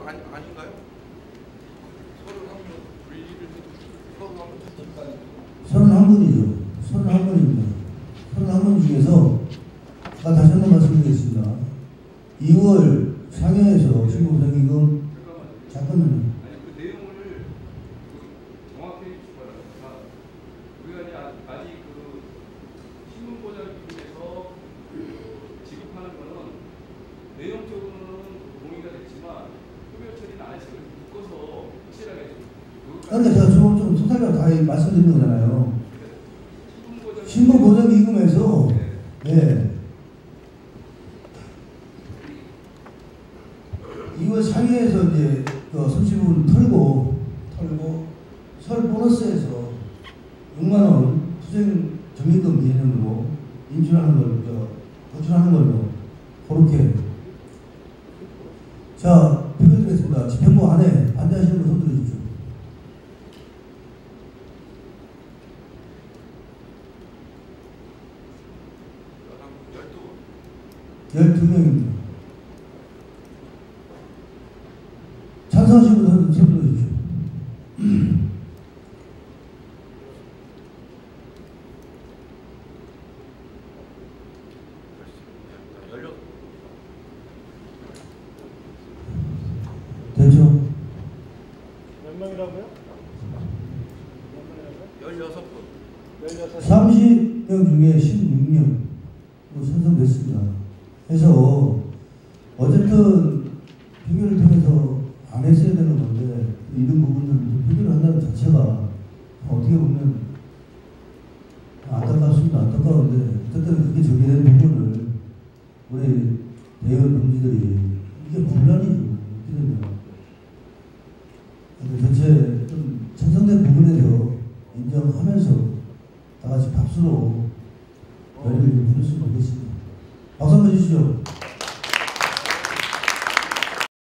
거 아니, 아닌가요? 서른 한 분, 분리를 서른 한 분. 31분이죠. 31분입니다. 31분 중에서 아까 다시 한 번 말씀드리겠습니다. 2월 상해에서 신고보상기금 잠깐만요. 잠깐만요. 아니 그 내용을 그 정확히 말합니다. 우리가 이제 아- 아직 그 신문보장기금에서 지급하는 거는 내용적으로는 동의가 됐지만 흡연 처리는 안 했어요. 묶어서 확실하게 그런데 제가 좀, 좀 소탈하게 다 말씀드리는 거잖아요. 신문보장 신고보상기금에서 네. 네. 2월 상해에서 이제 그 30분 털고 털고 설 보너스에서 6만 원 투쟁 적립금 개념으로 인출하는 걸, 저, 호출하는 걸로 그렇게 자 표결드리겠습니다. 집행부 안에 반대하시는 분 손 들어 주십시오. 열두 분. 12명입니다. 찬성하시는 분손 들어주십시오. 열여 됐죠? 몇 명이라고요? 몇 명이라고요? 열여섯 분. 16. 30명 중에 16명으로 선정됐습니다. 그래서 어쨌든 표결을 통해서 안 했어야 되는 건데 이런 부분을 표결을 한다는 자체가 어떻게 보면 안타깝습니다. 안타까운데 어쨌든 그렇게 정리된 부분을 우리 대의원 동지들이 이게 분란이죠. 이렇게 되면 근데 전체 좀 찬성된 부분에 대해서 인정하면서 다 같이 박수로 열의를 좀 해줬으면 좋겠습니다. position.